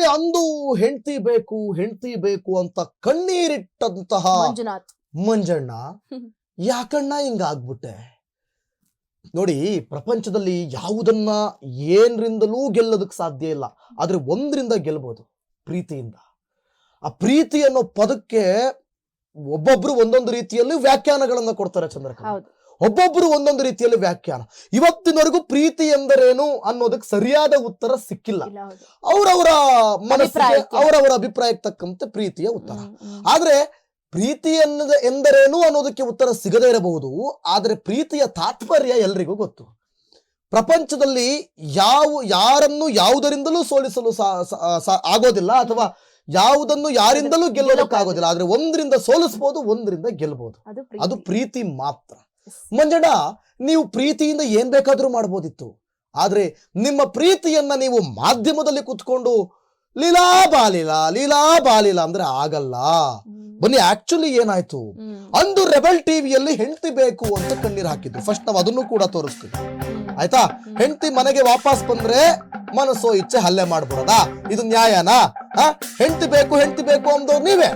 ನೋಡಿ ಅಂದು ಹೆಂಡತಿ ಬೇಕು ಹೆಂಡತಿ ಬೇಕು ಅಂತ ಕಣ್ಣೀರಿಟ್ಟಂತಹ ಮಂಜಣ್ಣ. ಯಾಕಣ್ಣ ಹಿಂಗಾಗ್ಬಿಟ್ಟೆ? ನೋಡಿ ಪ್ರಪಂಚದಲ್ಲಿ ಯಾವುದನ್ನ ಏನ್ರಿಂದಲೂ ಗೆಲ್ಲೋದಕ್ಕೆ ಸಾಧ್ಯ ಇಲ್ಲ. ಆದ್ರೆ ಒಂದ್ರಿಂದ ಗೆಲ್ಬೋದು ಪ್ರೀತಿಯಿಂದ. ಆ ಪ್ರೀತಿ ಅನ್ನೋ ಪದಕ್ಕೆ ಒಬ್ಬೊಬ್ರು ಒಂದೊಂದು ರೀತಿಯಲ್ಲಿ ವ್ಯಾಖ್ಯಾನಗಳನ್ನ ಕೊಡ್ತಾರೆ ಚಂದ್ರಕಾಂತ್ ಹೌದು ಒಬ್ಬೊಬ್ರು ಒಂದೊಂದು ರೀತಿಯಲ್ಲಿ ವ್ಯಾಖ್ಯಾನ. ಇವತ್ತಿನವರೆಗೂ ಪ್ರೀತಿ ಎಂದರೇನು ಅನ್ನೋದಕ್ಕೆ ಸರಿಯಾದ ಉತ್ತರ ಸಿಕ್ಕಿಲ್ಲ. ಅವರವರ ಮನಸ್ಸಿಗೆ ಅಭಿಪ್ರಾಯಕ್ಕೆ. ಅವರವರ ಅಭಿಪ್ರಾಯಕ್ಕೆ ತಕ್ಕಂತೆ ಪ್ರೀತಿಯ ಉತ್ತರ. ಆದ್ರೆ ಪ್ರೀತಿ ಅನ್ನದ ಎಂದರೇನು ಅನ್ನೋದಕ್ಕೆ ಉತ್ತರ ಸಿಗದೇ ಇರಬಹುದು. ಆದ್ರೆ ಪ್ರೀತಿಯ ತಾತ್ಪರ್ಯ ಎಲ್ರಿಗೂ ಗೊತ್ತು. ಪ್ರಪಂಚದಲ್ಲಿ ಯಾವ ಯಾರನ್ನು ಯಾವುದರಿಂದಲೂ ಸೋಲಿಸಲು ಆಗೋದಿಲ್ಲ ಅಥವಾ ಯಾವುದನ್ನು ಯಾರಿಂದಲೂ ಗೆಲ್ಲೋದಕ್ಕಾಗೋದಿಲ್ಲ. ಆದ್ರೆ ಒಂದರಿಂದ ಸೋಲಿಸಬಹುದು ಒಂದರಿಂದ ಗೆಲ್ಲಬಹುದು ಅದು ಪ್ರೀತಿ. ಮಾತ್ರ. ಮಂಜಣ್ಣ ನೀವು ಪ್ರೀತಿಯಿಂದ ಏನ್ ಬೇಕಾದ್ರೂ ಮಾಡ್ಬೋದಿತ್ತು. ಆದ್ರೆ ನಿಮ್ಮ ಪ್ರೀತಿಯನ್ನ ನೀವು ಮಾಧ್ಯಮದಲ್ಲಿ ಕುತ್ಕೊಂಡು ಲೀಲಾ ಬಾಲಿಲ ಲೀಲಾ ಬಾಲಿಲ ಅಂದ್ರೆ ಆಗಲ್ಲ. ಬನ್ನಿ ಆಕ್ಚುಲಿ ಏನಾಯ್ತು? ಅಂದು ರೆಬಲ್ ಟಿವಿಯಲ್ಲಿ ಹೆಂಡತಿ ಬೇಕು ಅಂತ ಕಣ್ಣೀರ್ ಹಾಕಿದ್ರು. ಫಸ್ಟ್ ನಾವು ಅದನ್ನು ಕೂಡ ತೋರಿಸ್ತೀವಿ. ಆಯ್ತಾ? ಹೆಂಡತಿ ಮನೆಗೆ ವಾಪಸ್ ಬಂದ್ರೆ ಮನಸ್ಸೋ ಇಚ್ಛೆ ಹಲ್ಲೆ ಮಾಡ್ಬಿಡೋದಾ? ಇದು ನ್ಯಾಯನಾ? ಹೆಂಡತಿ ಬೇಕು ಹೆಂಡತಿ ಬೇಕು ಅಂದವ್ರು ನೀವೇ.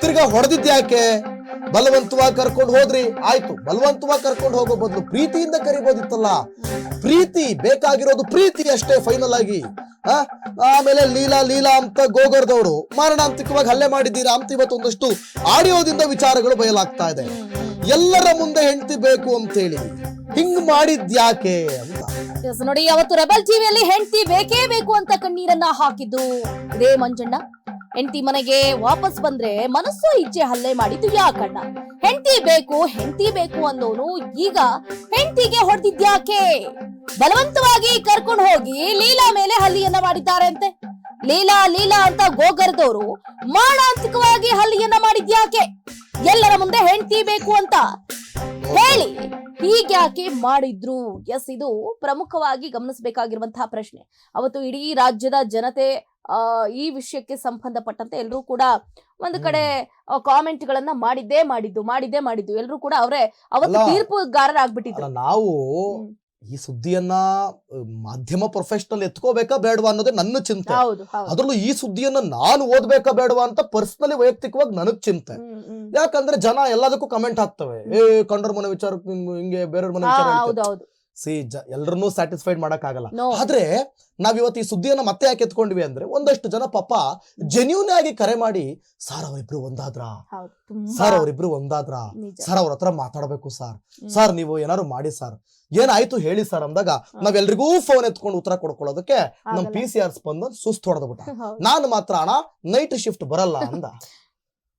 ತಿರ್ಗಾ ಹೊಡೆದಿದ್ಯಾಕೆ? ಬಲವಂತವಾಗಿ ಕರ್ಕೊಂಡು ಹೋದ್ರಿ. ಆಯ್ತು, ಬಲವಂತವಾಗಿ ಕರ್ಕೊಂಡು ಹೋಗೋ ಬದಲು ಪ್ರೀತಿಯಿಂದ ಕರಿಬೋದಿತ್ತಲ್ಲ. ಪ್ರೀತಿ ಬೇಕಾಗಿರೋದು ಪ್ರೀತಿ ಅಷ್ಟೇ ಫೈನಲ್ ಆಗಿ? ಆಮೇಲೆ ಲೀಲಾ ಲೀಲಾ ಅಂತ ಗೋಗರ್ದವರು ಮಾರಣಾಂತಿಕವಾಗಿ ಹಲ್ಲೆ ಮಾಡಿದ್ದೀರಾ ಅಂತ ಇವತ್ತು ಒಂದಷ್ಟು ಆಡಿಯೋದಿಂದ ವಿಚಾರಗಳು ಬಯಲಾಗ್ತಾ ಇದೆ. ಎಲ್ಲರ ಮುಂದೆ ಹೆಂಡತಿ ಬೇಕು ಅಂತೇಳಿ. ಹಿಂಗ್ ಮಾಡಿದ್ಯಾಕೆ ಅಂತ. ನೋಡಿ, ಅವತ್ತು ರೆಬಲ್ ಟಿವಿಯಲ್ಲಿ ಹೆಂಡತಿ ಬೇಕೇ ಬೇಕು ಅಂತ ಕಣ್ಣೀರನ್ನ ಹಾಕಿದ್ದು. ಇದೇ ಮಂಜಣ್ಣ. ಹೆಂಡತಿ ಮನೆಗೆ ವಾಪಸ್ ಬಂದ್ರೆ ಮನಸ್ಸು ಇಚ್ಛೆ ಹಲ್ಲೆ ಮಾಡಿದ್ದು ಯಾಕಣ್ಣ ಹೆಂಡತಿ ಬೇಕು ಹೆಂಡತಿ ಬೇಕು ಅನ್ನೋನು ಈಗ ಹೆಂಡತಿಗೆ ಹೊಡೆದಿದ್ಯಾಕೆ ಬಲವಂತವಾಗಿ ಕರ್ಕೊಂಡು ಹೋಗಿ ಲೀಲಾ ಮೇಲೆ ಹಲ್ಲಿಯನ್ನ ಮಾಡಿದ್ದಾರೆ ಅಂತೆ ಲೀಲಾ ಲೀಲಾ ಅಂತ ಗೋಗರ್ದವರು ಮಾರಣಾಂತಿಕವಾಗಿ ಹಲ್ಲಿಯನ್ನ ಮಾಡಿದ್ಯಾಕೆ ಎಲ್ಲರ ಮುಂದೆ ಹೆಂಡತಿ ಬೇಕು ಅಂತ ಹೇಳಿ ಹೀಗ್ಯಾಕೆ ಮಾಡಿದ್ರು? ಎಸ್ ಇದು ಪ್ರಮುಖವಾಗಿ ಗಮನಿಸಬೇಕಾಗಿರುವಂತಹ ಪ್ರಶ್ನೆ. ಅವತ್ತು ಇಡೀ ರಾಜ್ಯದ ಜನತೆ ಆ, ಈ ವಿಷಯಕ್ಕೆ ಸಂಬಂಧಪಟ್ಟಂತೆ ಎಲ್ಲರೂ ಕೂಡ ಒಂದು ಕಡೆ ಕಾಮೆಂಟ್ ಗಳನ್ನ ಮಾಡಿದ್ದೇ ಮಾಡಿದ್ದು ಮಾಡಿದ್ದೇ ಮಾಡಿದ್ದು. ಎಲ್ಲರೂ ಕೂಡ ಅವರೇ ಅವತ್ತು. ತೀರ್ಪುಗಾರರಾಗ್ಬಿಟ್ಟಿದ್ರು. ನಾವು. ಈ ಸುದ್ದಿಯನ್ನ ಮಾಧ್ಯಮ ಪ್ರೊಫೆಷನಲ್ ಎತ್ಕೋಬೇಕಾ ಬೇಡವಾ ಅನ್ನೋದೇ ನನ್ನ ಚಿಂತೆ. ಅದ್ರಲ್ಲೂ ಈ ಸುದ್ದಿಯನ್ನ ನಾನು ಓದ್ಬೇಕಾ ಬೇಡವಾ ಅಂತ ಪರ್ಸನಲಿ ವೈಯಕ್ತಿಕವಾಗಿ ನನಗ್ ಚಿಂತೆ. ಯಾಕಂದ್ರೆ ಜನ ಎಲ್ಲದಕ್ಕೂ ಕಮೆಂಟ್ ಹಾಕ್ತವೆ. ಏ ಕಂಡ್ರ ಮನೆ ವಿಚಾರ ಹಿಂಗೆ ಬೇರೆಯವ್ರ ಮನೆ ವಿಚಾರ ಸಿ ಎಲ್ಲರನ್ನೂ ಸ್ಯಾಟಿಸ್ಫೈಡ್ ಮಾಡೋಕ್ಕಾಗಲ್ಲ. No. ಆದ್ರೆ ನಾವ್ ಇವತ್ತು ಈ ಸುದ್ದಿಯನ್ನ ಮತ್ತೆ ಯಾಕೆ ಎತ್ಕೊಂಡ್ವಿ ಅಂದ್ರೆ ಒಂದಷ್ಟು ಜನ ಪಾಪ ಜೆನ್ಯೂನ್ ಆಗಿ ಕರೆ ಮಾಡಿ ಸರ್ ಅವರಿಬ್ರು ಒಂದಾದ್ರ? ಹೌದು ತುಂಬಾ ಸರ್ ಅವರಿಬ್ರು ಒಂದಾದ್ರ? ನಿಜ. ಸರ್ ಅವ್ರ ಹತ್ರ ಮಾತಾಡಬೇಕು ಸರ್. ಹ್ಮ್. ಸರ್ ನೀವು ಏನಾದ್ರು ಮಾಡಿ ಸರ್. ಏನಾಯ್ತು ಹೇಳಿ ಸರ್ ಅಂದಾಗ ನಾವೆಲ್ರಿಗೂ ಫೋನ್ ಎತ್ಕೊಂಡು ಉತ್ತರ ಕೊಡ್ಕೊಳ್ಳೋದಕ್ಕೆ ನಮ್ ಆಗಲ್ಲ. ಪಿ ಸಿ ಆರ್ ಸ್ಪಂದನ್ ಸುಸ್ತು ಹೊಡೆದ್ಬಿಟ್ಟ ಹೌದು. ನಾನು ಮಾತ್ರ ಅಣ್ಣ ನೈಟ್ ಶಿಫ್ಟ್ ಬರಲ್ಲ ಅಂದ.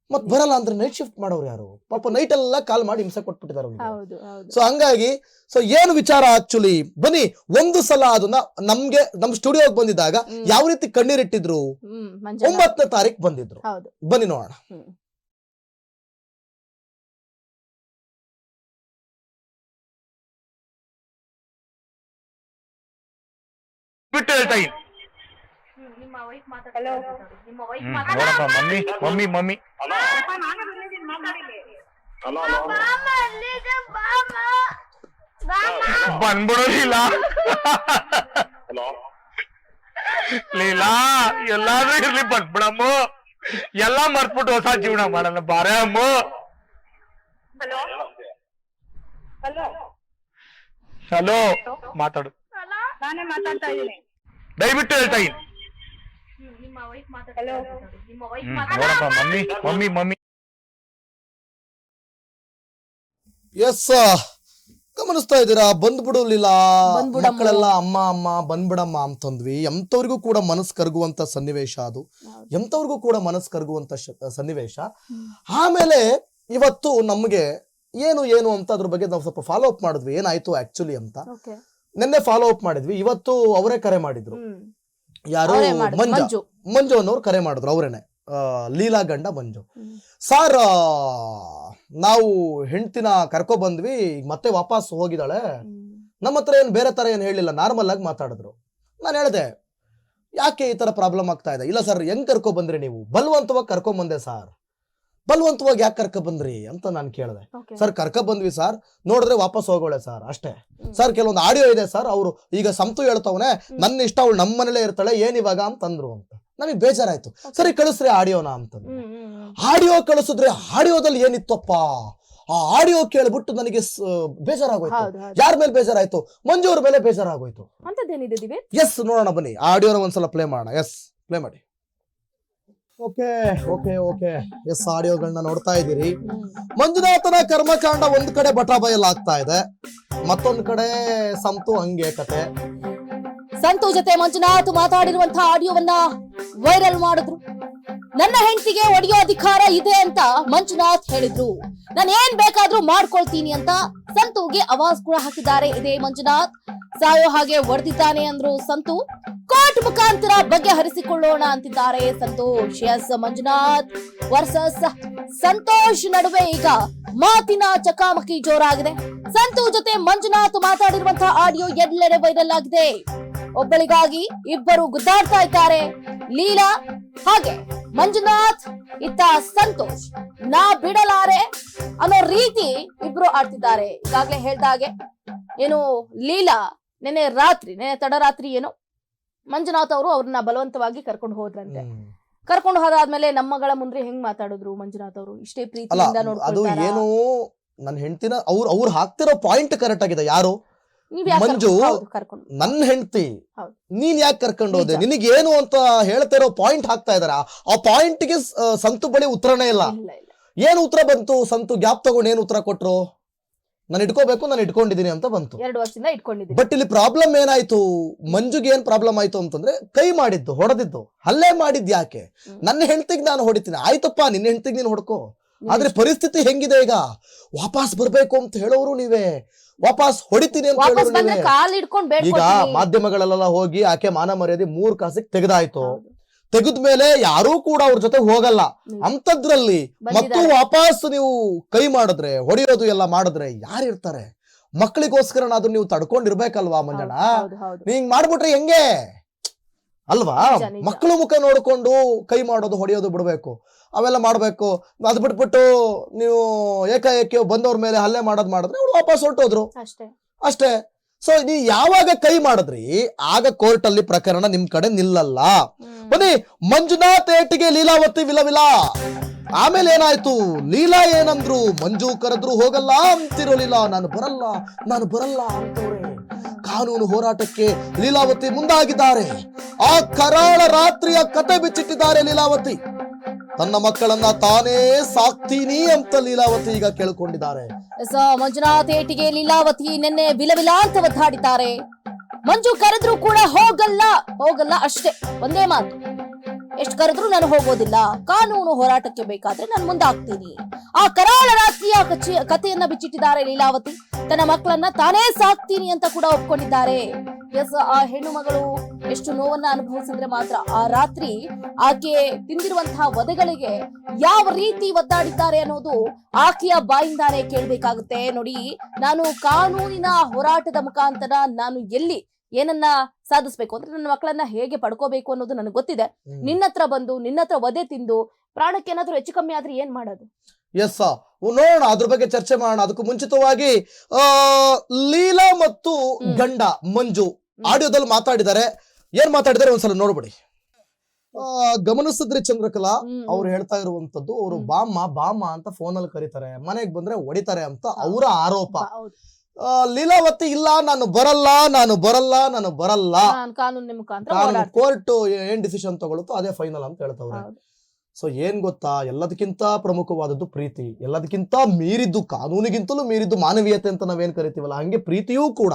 ಮತ್ ಬರಲ್ಲ ಅಂದ್ರೆ ನೈಟ್ ಶಿಫ್ಟ್ ಮಾಡೋರು ಯಾರು? ಪಾಪ ನೈಟ್ ಎಲ್ಲ ಕಾಲ್ ಮಾಡಿ ಹಿಂಸೆ ಕೊಟ್ಬಿಟ್ಟಿದ್ದಾರೆ ಹೌದು ಹೌದು. ಸೊ ಹಂಗಾಗಿ ಸೊ ಏನು ವಿಚಾರ ಆಕ್ಚುಲಿ ಬನ್ನಿ ಒಂದು ಸಲ ಅದನ್ನ ನಮ್ಗೆ ನಮ್ ಸ್ಟುಡಿಯೋಗೆ ಬಂದಿದ್ದಾಗ ಯಾವ ರೀತಿ ಕಣ್ಣೀರಿಟ್ಟಿದ್ರು? ಒಂಬತ್ತನೇ ತಾರೀಕು ಬಂದಿದ್ರು. ಹೌದು. ಬನ್ನಿ ನೋಡೋಣ. ಬಿಟ್ಟು ಹೇಳ್ತಾ ಇದ್ದೀನಿ. ಹಲೋ ಹ್ಮ್, ನೋಡಪ್ಪ ಮಮ್ಮಿ ಮಮ್ಮಿ ಮಮ್ಮಿ. ಬಂದ್ಬಿಡೋದಿಲ್ಲ ಲೀಲಾ. ಎಲ್ಲಾದ್ರೂ ಇರ್ಲಿ ಬಂದ್ಬಿಡಮ್ಮ ಎಲ್ಲಾ ಮರ್ತ್ಬಿಟ್ಟು ಹೊಸ ಜೀವನ ಮಾಡೋಣ ಬಾರೆ ಅಮ್ಮ. ಹಲೋ. ಹಲೋ. ಹಲೋ ಮಾತಾಡು. ನಾನೇ ಮಾತಾಡ್ತಾ ಇದ್ದೀನಿ. ದಯವಿಟ್ಟು ಹೇಳ್ತಾ ಇದ್ದೀನಿ. ಹಲೋ ಹ್ಮ್, ನೋಡಪ್ಪ ಮಮ್ಮಿ ಮಮ್ಮಿ ಮಮ್ಮಿ. ಎಸ್ ಗಮನಿಸ್ತಾ ಇದ್ದೀರಾ? ಬಂದ್ಬಿಡಲಿಲ್ಲ. ಮಕ್ಕಳೆಲ್ಲ ಅಮ್ಮ ಅಮ್ಮ ಬಂದ್ಬಿಡಮ್ಮ ಅಂತಂದ್ವಿ. ಎಂತವ್ರಿಗೂ ಕೂಡ ಮನಸ್ಸು ಕರಗುವಂತ ಸನ್ನಿವೇಶ ಅದು. ಎಂತವ್ರಿಗೂ ಕೂಡ ಮನಸ್ಸು ಕರಗುವಂತ ಸನ್ನಿವೇಶ. ಆಮೇಲೆ ಇವತ್ತು ನಮ್ಗೆ ಏನು ಏನು ಅಂತ ಅದ್ರ ಬಗ್ಗೆ ನಾವು ಸ್ವಲ್ಪ ಫಾಲೋ ಅಪ್ ಮಾಡಿದ್ವಿ. ಏನಾಯ್ತು ಆಕ್ಚುಲಿ ಅಂತ. ನಿನ್ನೆ ಫಾಲೋ ಅಪ್ ಮಾಡಿದ್ವಿ. ಇವತ್ತು ಅವರೇ ಕರೆ ಮಾಡಿದ್ರು. ಯಾರು? ಮಂಜು. ಮಂಜು. ಅನ್ನೋರು ಕರೆ ಮಾಡಿದ್ರು ಅವರೇನೆ. ಲೀಲಾ ಗಂಡ ಮಂಜು. ಸಾರ್ ನಾವು ಹೆಂಡ್ತಿನ ಕರ್ಕೊ ಬಂದ್ವಿ ಮತ್ತೆ ವಾಪಸ್ ಹೋಗಿದ್ದಾಳೆ. ನಮ್ಮ ಹತ್ರ ಏನು ಬೇರೆ ತರ ಏನು ಹೇಳಿಲ್ಲ ನಾರ್ಮಲ್ ಆಗಿ ಮಾತಾಡಿದ್ರು. ನಾನು ಹೇಳಿದೆ ಯಾಕೆ ಈ ತರ ಪ್ರಾಬ್ಲಮ್ ಆಗ್ತಾ ಇದೆ? ಇಲ್ಲ ಸರ್ ಹೆಂಗ್ ಕರ್ಕೊ ಬಂದ್ರಿ ನೀವು? ಬಲವಂತವಾಗಿ ಕರ್ಕೊಂಬಂದೆ ಬಂದೆ ಸರ್. ಬಲವಂತವಾಗಿ ಯಾಕೆ ಕರ್ಕ ಬಂದ್ರಿ ಅಂತ ನಾನು ಕೇಳಿದೆ. ಸರ್ ಕರ್ಕ ಬಂದ್ವಿ ಸರ್ ನೋಡಿದ್ರೆ ವಾಪಸ್ ಹೋಗೋಳೆ ಸರ್ ಅಷ್ಟೇ. ಸರ್ ಕೆಲವೊಂದು ಆಡಿಯೋ ಇದೆ ಸರ್ ಅವರು ಈಗ ಸಂತು ಹೇಳ್ತವನೆ ನನ್ನ ಇಷ್ಟ ಅವಳು ನಮ್ಮ ಮನೇಲೇ ಇರ್ತಾಳೆ ಏನ್ ಇವಾಗ? ಅಂತಂದ್ರು ಅಂತ. ನಮಗೆ ಬೇಜಾರಾಯ್ತು. ಸರಿ ಕಳಿಸ್ರಿ ಆಡಿಯೋನ ಹ್ಮ್. ಆಡಿಯೋ ಕಳಿಸಿದ್ರೆ ಆಡಿಯೋದಲ್ಲಿ ಏನಿತ್ತಪ್ಪ? ಆ ಆಡಿಯೋ ಕೇಳ್ಬಿಟ್ಟು ನನಗೆ ಬೇಜಾರಾಗೋಯ್ತು. ಯಾರ ಮೇಲೆ ಬೇಜಾರಾಯ್ತು? ಮಂಜು ಅವ್ರ ಮೇಲೆ ಬೇಜಾರಾಗೋಯ್ತು. ಎಸ್ ನೋಡೋಣ ಬನ್ನಿ. ಆಡಿಯೋನ ಒಂದ್ಸಲ ಪ್ಲೇ ಮಾಡೋಣ. ಎಸ್ ಪ್ಲೇ ಮಾಡಿ. Okay okay okay. ಎಸ್ ಆಡಿಯೋಗಳನ್ನ ನೋಡ್ತಾ ಇದ್ದೀರಿ. ಮಂಜುನಾಥನ ಕರ್ಮಕಾಂಡ ಒಂದ್ ಕಡೆ ಬಟಾಬಯಲಾಗ್ತಾ ಇದೆ. ಮತ್ತೊಂದ್ ಕಡೆ ಸಂತು ಹಂಗೆ ಕತೆ. ಸಂತು ಜೊತೆ ಮಂಜುನಾಥ್ ಮಾತಾಡಿರುವಂತಹ ಆಡಿಯೋವನ್ನ ವೈರಲ್ ಮಾಡಿದ್ರು. ನನ್ನ ಹೆಂಡತಿಗೆ ಒಡೆಯೋ ಅಧಿಕಾರ ಇದೆ ಅಂತ ಮಂಜುನಾಥ್ ಹೇಳಿದ್ರು. ನಾನು ಏನ್ ಬೇಕಾದ್ರೂ ಮಾಡ್ಕೊಳ್ತೀನಿ ಅಂತ ಸಂತುಗೆ ಅವಾಜ್ ಕೂಡ ಹಾಕಿದ್ದಾರೆ. ಇದೇ ಮಂಜುನಾಥ್. ಸಾಯೋ ಹಾಗೆ ಒಡೆದಿದ್ದಾನೆ ಅಂದ್ರು ಸಂತು. ಕೋರ್ಟ್ ಮುಖಾಂತರ ಬಗೆಹರಿಸಿಕೊಳ್ಳೋಣ ಅಂತಿದ್ದಾರೆ ಸಂತೋಷ್. ಎಸ್. ಮಂಜುನಾಥ್ ವರ್ಸಸ್ ಸಂತೋಷ್ ನಡುವೆ ಈಗ ಮಾತಿನ ಚಕಾಮಕಿ ಜೋರಾಗಿದೆ. ಸಂತು ಜೊತೆ ಮಂಜುನಾಥ್ ಮಾತಾಡಿರುವಂತಹ ಆಡಿಯೋ ಎಲ್ಲೆಡೆ ವೈರಲ್ ಆಗಿದೆ. ಒಬ್ಬಳಿಗಾಗಿ ಇಬ್ಬರು ಗುದ್ದಾಡ್ತಾ ಇದ್ದಾರೆ. ಲೀಲಾ ಹಾಗೆ ಮಂಜುನಾಥ್, ಇತ್ತ ಸಂತೋಷ್. ನಾ ಬಿಡಲಾರೆ ಅನ್ನೋ ರೀತಿ ಇಬ್ರು ಆಡ್ತಿದ್ದಾರೆ. ಈಗಾಗ್ಲೇ ಹೇಳ್ದಾಗೆ ಏನು ಲೀಲಾ ನೆನೆ ರಾತ್ರಿ ನೆನೆ ತಡರಾತ್ರಿ ಏನೋ ಮಂಜುನಾಥ್ ಅವರು ಅವ್ರನ್ನ ಬಲವಂತವಾಗಿ ಕರ್ಕೊಂಡು ಹೋದ್ರಂತೆ. ಕರ್ಕೊಂಡು ಹೋದಾದ್ಮೇಲೆ ನಮ್ಮಗಳ ಮುಂದೆ ಹೆಂಗ್ ಮಾತಾಡಿದ್ರು ಮಂಜುನಾಥ್ ಅವರು? ಇಷ್ಟೇ ಪ್ರೀತಿ ಪ್ರೀತಿಯಿಂದ ಅದು ನೋಡ್ಕೊಳ್ತಾರಾ? ಏನು ನನ್ನ ಹೆಂಡತಿನ ಅವ್ರು ಅವ್ರು ಹಾಕ್ತಿರೋ ಪಾಯಿಂಟ್ ಕರೆಕ್ಟ್ ಆಗಿದೆ. ಯಾರು? ನೀವ್ ಯಾಕ್ ಮಂಜು, ಕರ್ಕೊಂಡ್- ಹೌದು, ಕರ್ಕೊಂಡು. ನನ್ನ ಹೆಂಡತಿ ಹೌದು. ನೀನ್ ಯಾಕೆ ಕರ್ಕೊಂಡು ಹೋದೆ? ನಿಜ. ನಿನಗೇನು ಅಂತ ಹೇಳ್ತಿರೋ ಪಾಯಿಂಟ್ ಹಾಕ್ತಾ ಇದಾರ? ಆ- ಆ ಪಾಯಿಂಟ್ಗೆ ಸಂತು ಬಳಿ ಉತ್ತರನೇ ಇಲ್ಲ. ಇಲ್ಲ ಇಲ್ಲ. ಏನ್ ಉತ್ತರ ಬಂತು? ಸಂತು ಗ್ಯಾಪ್ ತಗೊಂಡು ಏನು ಉತ್ತರ ಕೊಟ್ರು? ನಾನು ಇಟ್ಕೋಬೇಕು ನಾನು ಇಟ್ಕೊಂಡಿದ್ದೀನಿ ಅಂತ ಬಂತು. ಎರಡು ವರ್ಷದಿಂದ ಇಟ್ಕೊಂಡಿದ್ದೀನಿ. ಬಟ್ ಇಲ್ಲಿ ಪ್ರಾಬ್ಲಮ್ ಏನಾಯ್ತು? ಮಂಜುಗೆ ಏನ್ ಪ್ರಾಬ್ಲಮ್ ಆಯ್ತು ಅಂತಂದ್ರೆ ಕೈ ಮಾಡಿದ್ದು ಹೊಡೆದಿದ್ದು. ಹಲ್ಲೆ ಮಾಡಿದ್ ಯಾಕೆ. ನನ್ನ ಹೆಂಡತಿಗೆ ನಾನು ಹೊಡಿತೀನಿ. ಆಯ್ತಪ್ಪ ನಿನ್ನ ಹೆಂಡತಿಗೆ ನೀನು ಹೊಡ್ಕೋ. ಆದ್ರೆ ಪರಿಸ್ಥಿತಿ ಹೆಂಗಿದೆ ಈಗ? ವಾಪಸ್ ಬರ್ಬೇಕು ಅಂತ ಹೇಳೋರು ನೀವೇ. ವಾಪಸ್ ಹೊಡಿತೀನಿ ಅಂತ ವಾಪಸ್ ಹೇಳೋರು ಬಂದ್ರೆ ನೀವೇ. ಕಾಲ್ ಹಿಡ್ಕೊಂಡ್ ಈಗ ಮಾಧ್ಯಮಗಳಲ್ಲೆಲ್ಲ ಹೋಗಿ ಆಕೆ ಮಾನ ಮರ್ಯಾದೆ ಮೂರ್ ಕಾಸಿಗೆ ತೆಗೆದಾಯ್ತು. ಹೌದು. ತೆಗೆದ್ಮೇಲೆ ಯಾರೂ ಕೂಡ ಅವ್ರ ಜೊತೆ ಹೋಗಲ್ಲ. ಅಂತದ್ರಲ್ಲಿ ಮತ್ತು. ವಾಪಸ್ ನೀವು ಕೈ ಮಾಡಿದ್ರೆ ಹೊಡೆಯೋದು ಎಲ್ಲ ಮಾಡಿದ್ರೆ ಯಾರು ಇರ್ತಾರೆ? ಮಕ್ಕಳಿಗೋಸ್ಕರನಾದ್ರೂ ನೀವು ತಡ್ಕೊಂಡಿರ್ಬೇಕಲ್ವಾ ಮಂಜಣ್ಣ? ನೀ ಮಾಡ್ಬಿಟ್ರಿ ಹಿಂಗ್ ಮಾಡ್ಬಿಟ್ರೆ ಹೆಂಗೆ? ಅಲ್ವಾ. ಮಕ್ಕಳು ಮುಖ ನೋಡ್ಕೊಂಡು ಕೈ ಮಾಡೋದು ಹೊಡೆಯೋದು ಬಿಡ್ಬೇಕು. ಅವೆಲ್ಲ ಮಾಡ್ಬೇಕು. ಅದ್ ಬಿಟ್ಬಿಟ್ಟು ನೀವು ಏಕಾಏಕಿ ಬಂದವ್ರ ಮೇಲೆ ಹಲ್ಲೆ ಮಾಡೋದು ಮಾಡಿದ್ರೆ ಅವ್ರು ವಾಪಸ್ ಹೊರಟೋದ್ರು. ಅಷ್ಟೇ. ಸೊ ನೀ ಯಾವಾಗ ಕೈ ಮಾಡಿದ್ರಿ ಆಗ ಕೋರ್ಟ್ ಅಲ್ಲಿ ಪ್ರಕರಣ ನಿಮ್ ಕಡೆ ನಿಲ್ಲಲ್ಲ. ಬನ್ನಿ ಮಂಜುನಾಥ್ ಏಟಿಗೆ ಲೀಲಾವತಿ ವಿಲವಿಲ. ಆಮೇಲೆ ಏನಾಯ್ತು? ಲೀಲಾ ಏನಂದ್ರು ಮಂಜು ಕರೆದ್ರು ಹೋಗಲ್ಲ ಅಂತಿರೋ ಲೀಲಾ ನಾನು ಬರಲ್ಲ ನಾನು ಬರಲ್ಲ ಅಂತವ್ರೆ. ಕಾನೂನು ಹೋರಾಟಕ್ಕೆ ಲೀಲಾವತಿ ಮುಂದಾಗಿದ್ದಾರೆ. ಆ ಕರಾಳ ರಾತ್ರಿಯ ಕತೆ ಬಿಚ್ಚಿಟ್ಟಿದ್ದಾರೆ ಲೀಲಾವತಿ. ತನ್ನ ಮಕ್ಕಳನ್ನ ತಾನೇ ಸಾಕ್ತೀನಿ ಅಂತ ಲೀಲಾವತಿ ಈಗ ಕೇಳಿಕೊಂಡಿದ್ದಾರೆ. ಮಂಜುನಾಥ್ ಏಟಿಗೆ ಲೀಲಾವತಿ ನಿನ್ನೆ ವಿಲವಿಲ ಅಂತ ಒದ್ದಾಡಿದ್ದಾರೆ. ಮಂಜು ಕರೆದ್ರು ಕೂಡ ಹೋಗಲ್ಲ. ಹೋಗಲ್ಲ ಅಷ್ಟೇ. ಒಂದೇ ಮಾತು. ಎಷ್ಟು ಕರೆದ್ರು ನಾನು ಹೋಗೋದಿಲ್ಲ. ಕಾನೂನು ಹೋರಾಟಕ್ಕೆ ಬೇಕಾದ್ರೆ ನಾನು ಮುಂದಾಗ್ತೀನಿ. ಆ ಕರಾಳ ರಾತ್ರಿಯ ಕಚಿ- ಕಥೆಯನ್ನ ಬಿಚ್ಚಿಟ್ಟಿದ್ದಾರೆ ಲೀಲಾವತಿ. ತನ್ನ ಮಕ್ಕಳನ್ನ ತಾನೇ ಸಾಕ್ತೀನಿ ಅಂತ ಕೂಡ ಒಪ್ಕೊಂಡಿದ್ದಾರೆ. ಎಸ್, ಆ ಹೆಣ್ಣು ಮಗಳು ಎಷ್ಟು ನೋವನ್ನ ಅನುಭವಿಸಿದ್ರೆ ಮಾತ್ರ ಆ ರಾತ್ರಿ ಆಕೆ ತಿಂದಿರುವಂತಹ ವಧೆಗಳಿಗೆ ಯಾವ ರೀತಿ ಒದ್ದಾಡಿದ್ದಾರೆ ಅನ್ನೋದು ಆಕೆಯ ಬಾಯಿಂದಾನೆ ಕೇಳಬೇಕಾಗುತ್ತೆ. ನೋಡಿ, ನಾನು ಕಾನೂನಿನ ಹೋರಾಟದ ಮುಖಾಂತರ ನಾನು ಎಲ್ಲಿ ಏನನ್ನ ಸಾಧಿಸ್ಬೇಕು ಅಂದ್ರೆ ನನ್ನ ಮಕ್ಕಳನ್ನ ಹೇಗೆ ಪಡ್ಕೋಬೇಕು ಅನ್ನೋದು ನನಗೆ ಗೊತ್ತಿದೆ. ನಿನ್ನ ಹತ್ರ ಬಂದು ನಿನ್ನ ಹತ್ರ ವಧೆ ತಿಂದು ಪ್ರಾಣಕ್ಕೆ ಏನಾದ್ರೂ ಹೆಚ್ಚು ಕಮ್ಮಿ ಆದ್ರೆ ಏನ್ ಮಾಡೋದು? ಎಸ್ ನೋಡೋಣ ಅದ್ರ ಬಗ್ಗೆ ಚರ್ಚೆ ಮಾಡೋಣ. ಅದಕ್ಕೂ ಮುಂಚಿತವಾಗಿ ಆ ಲೀಲಾ ಮತ್ತು. ಗಂಡ ಮಂಜು ಆಡಿಯೋದಲ್ಲಿ ಮಾತಾಡಿದ್ದಾರೆ. ಏನ್ ಮಾತಾಡಿದ್ದಾರೆ ಒಂದ್ಸಲ ನೋಡ್ಬಿಡಿ. ಆ, ಗಮನಿಸಿದ್ರಿ ಚಂದ್ರಕಲಾ ಅವ್ರು ಹೇಳ್ತಾ ಇರುವಂತದ್ದು ಅವರು. ಬಾಮ್ಮ ಬಾಮ್ಮ ಅಂತ ಅಲ್ಲಿ ಕರೀತಾರೆ. ಮನೆಗ್ ಬಂದ್ರೆ ಹೊಡಿತಾರೆ ಅಂತ ಅವರ ಆರೋಪ. ಲೀಲಾವತಿ ಇಲ್ಲ ನಾನು ಬರಲ್ಲ ನಾನು ಬರಲ್ಲ ನಾನು ಬರಲ್ಲ. ನಾನು ಕಾನೂನಿನ ಮುಖಾಂತರ ಕಾನೂನು ಹೋರಾಡ್ತೀನಿ. ಕೋರ್ಟ್ ಏನ್ ಡಿಸಿಷನ್ ತಗೊಳುತ್ತೋ ಅದೇ ಫೈನಲ್ ಅಂತ ಹೇಳ್ತವ್ರೆ. ಹೌದು. ಸೊ ಏನ್ ಗೊತ್ತಾ ಎಲ್ಲದಕ್ಕಿಂತ ಪ್ರಮುಖವಾದದ್ದು ಪ್ರೀತಿ. ಎಲ್ಲದಕ್ಕಿಂತ ಮೀರಿದ್ದು ಕಾನೂನಿಗಿಂತಲೂ ಮೀರಿದ್ದು ಮಾನವೀಯತೆ ಅಂತ ನಾವೇನ್ ಕರಿತೀವಲ್ಲ ಹಂಗೆ ಪ್ರೀತಿಯೂ ಕೂಡ.